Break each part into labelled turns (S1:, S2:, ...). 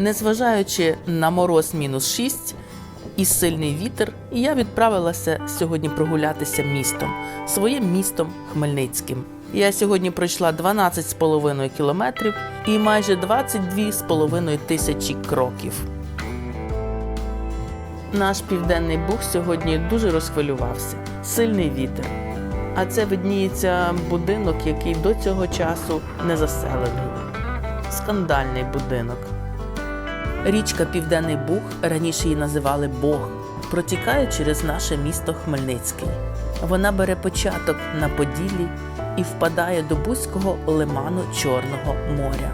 S1: Незважаючи на мороз мінус 6 і сильний вітер, я відправилася сьогодні прогулятися містом, своїм містом Хмельницьким. Я сьогодні пройшла 12,5 кілометрів і майже 22,5 тисячі кроків. Наш південний буг сьогодні дуже розхвилювався. Сильний вітер. А це видніється будинок, який до цього часу не заселений. Скандальний будинок. Річка Південний Буг, раніше її називали Бог, протікає через наше місто Хмельницький. Вона бере початок на Поділлі і впадає до Бузького лиману Чорного моря.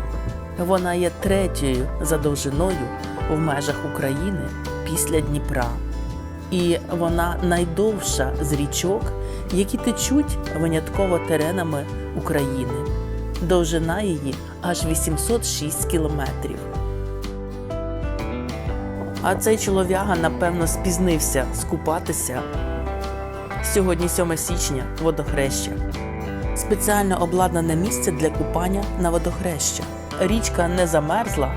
S1: Вона є третьою за довжиною в межах України після Дніпра. І вона найдовша з річок, які течуть винятково теренами України. Довжина її аж 806 кілометрів. А цей чолов'яга, напевно, спізнився скупатися. Сьогодні 7 січня водохреща. Спеціально обладнане місце для купання на водохреща. Річка не замерзла,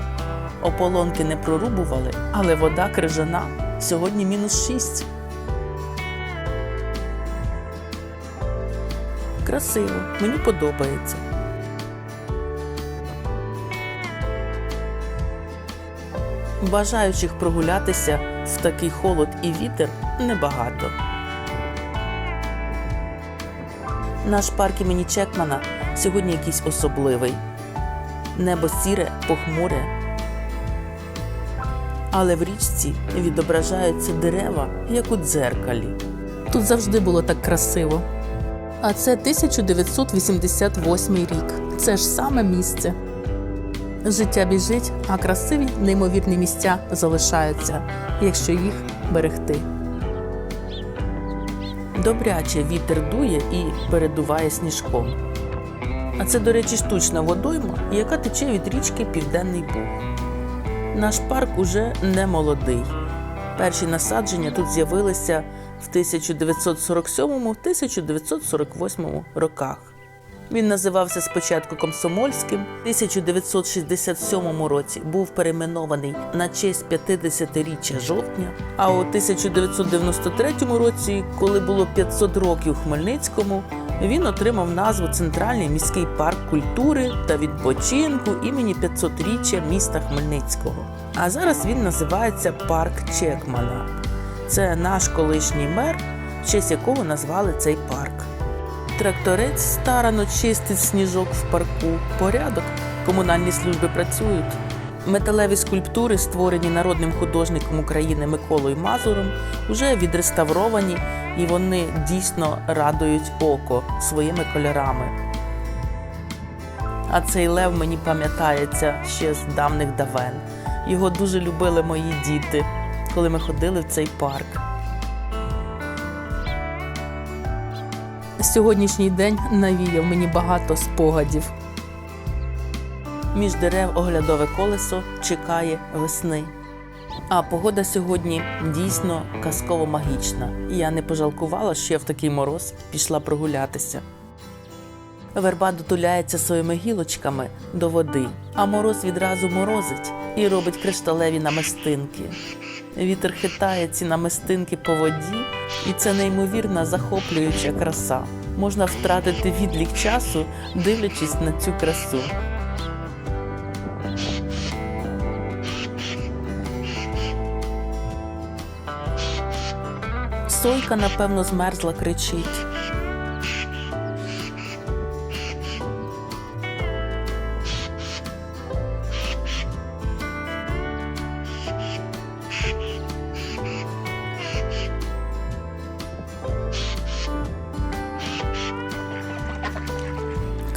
S1: ополонки не прорубували, але вода крижана. Сьогодні мінус 6. Красиво, мені подобається. Бажаючих прогулятися в такий холод і вітер небагато. Наш парк імені Чекмана сьогодні якийсь особливий. Небо сіре, похмуре. Але в річці відображаються дерева, як у дзеркалі. Тут завжди було так красиво. А це 1988 рік. Це ж саме місце. Життя біжить, а красиві неймовірні місця залишаються, якщо їх берегти. Добряче вітер дує і передуває сніжком. А це, до речі, штучна водойма, яка тече від річки Південний Буг. Наш парк уже не молодий. Перші насадження тут з'явилися в 1947-1948 роках. Він називався спочатку Комсомольським. У 1967 році був перейменований на честь 50-річчя жовтня. А у 1993 році, коли було 500 років Хмельницькому, він отримав назву Центральний міський парк культури та відпочинку імені 500-річчя міста Хмельницького. А зараз він називається Парк Чекмана. Це наш колишній мер, в честь якого назвали цей парк. Тракторець старано чистить сніжок в парку. Порядок. Комунальні служби працюють. Металеві скульптури, створені народним художником України Миколою Мазуром, вже відреставровані і вони дійсно радують око своїми кольорами. А цей лев мені пам'ятається ще з давних давен. Його дуже любили мої діти, коли ми ходили в цей парк. Сьогоднішній день навіяв мені багато спогадів. Між дерев оглядове колесо чекає весни. А погода сьогодні дійсно казково магічна. Я не пожалкувала, що я в такий мороз пішла прогулятися. Верба дотуляється своїми гілочками до води, а мороз відразу морозить і робить кришталеві намистинки. Вітер хитає ці намистинки по воді, і це неймовірна захоплююча краса. Можна втратити відлік часу, дивлячись на цю красу. Сойка, напевно, змерзла, кричить.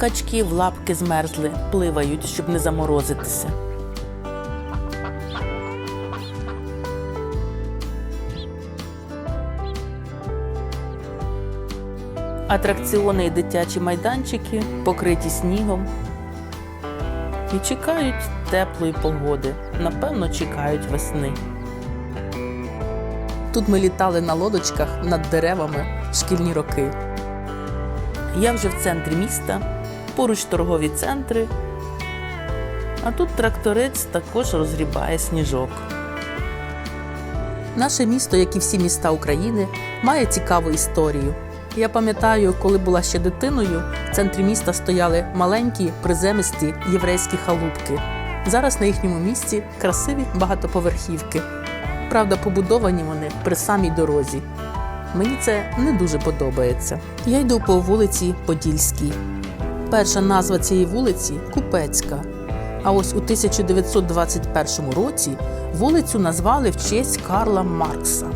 S1: Качки в лапки змерзли, пливають, щоб не заморозитися. Атракціони і дитячі майданчики покриті снігом і чекають теплої погоди. Напевно, чекають весни. Тут ми літали на лодочках над деревами шкільні роки. Я вже в центрі міста, поруч торгові центри. А тут тракторець також розгрібає сніжок. Наше місто, як і всі міста України, має цікаву історію. Я пам'ятаю, коли була ще дитиною, в центрі міста стояли маленькі приземисті єврейські халупки. Зараз на їхньому місці красиві багатоповерхівки. Правда, побудовані вони при самій дорозі. Мені це не дуже подобається. Я йду по вулиці Подільській. Перша назва цієї вулиці Купецька. А ось у 1921 році вулицю назвали в честь Карла Маркса,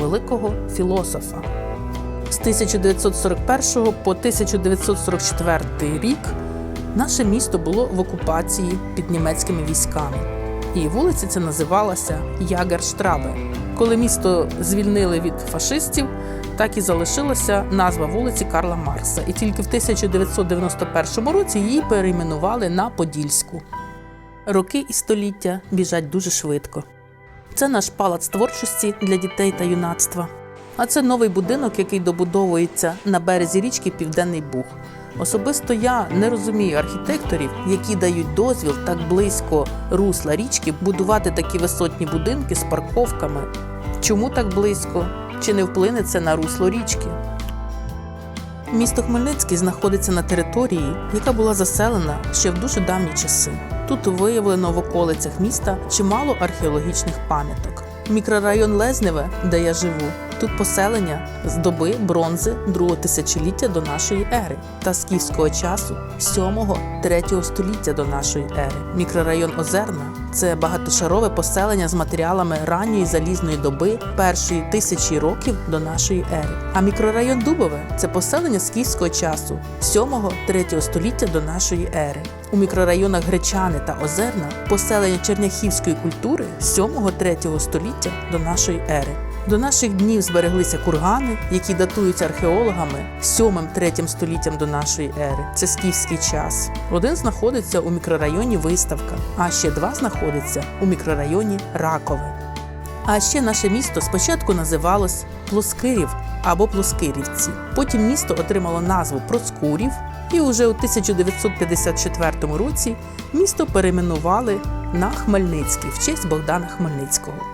S1: великого філософа. З 1941 по 1944 рік наше місто було в окупації під німецькими військами. І вулиця ця називалася Ягерштрабе. Коли місто звільнили від фашистів, так і залишилася назва вулиці Карла Маркса. І тільки в 1991 році її перейменували на Подільську. Роки і століття біжать дуже швидко. Це наш палац творчості для дітей та юнацтва. А це новий будинок, який добудовується на березі річки Південний Буг. Особисто я не розумію архітекторів, які дають дозвіл так близько русла річки будувати такі висотні будинки з парковками. Чому так близько? Чи не вплине це на русло річки? Місто Хмельницький знаходиться на території, яка була заселена ще в дуже давні часи. Тут виявлено в околицях міста чимало археологічних пам'яток. Мікрорайон Лезневе, де я живу, тут поселення з доби бронзи другого тисячоліття до нашої ери та скіфського часу 7-3 століття до нашої ери. Мікрорайон Озерна це багатошарове поселення з матеріалами ранньої залізної доби першої тисячі років до нашої ери. А мікрорайон Дубове це поселення скіфського часу 7-3 століття до нашої ери. У мікрорайонах Гречани та Озерна поселення черняхівської культури 7-3 століття до нашої ери. До наших днів збереглися кургани, які датуються археологами 7-3 століттям до нашої ери. Це скіфський час. Один знаходиться у мікрорайоні Виставка, а ще два знаходяться у мікрорайоні Ракове. А ще наше місто спочатку називалось Плоскирів або Плоскирівці. Потім місто отримало назву Проскурів, і уже у 1954 році місто перейменували на Хмельницький в честь Богдана Хмельницького.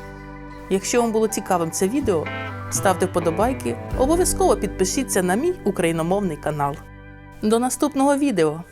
S1: Якщо вам було цікавим це відео, ставте вподобайки, обов'язково підпишіться на мій україномовний канал. До наступного відео!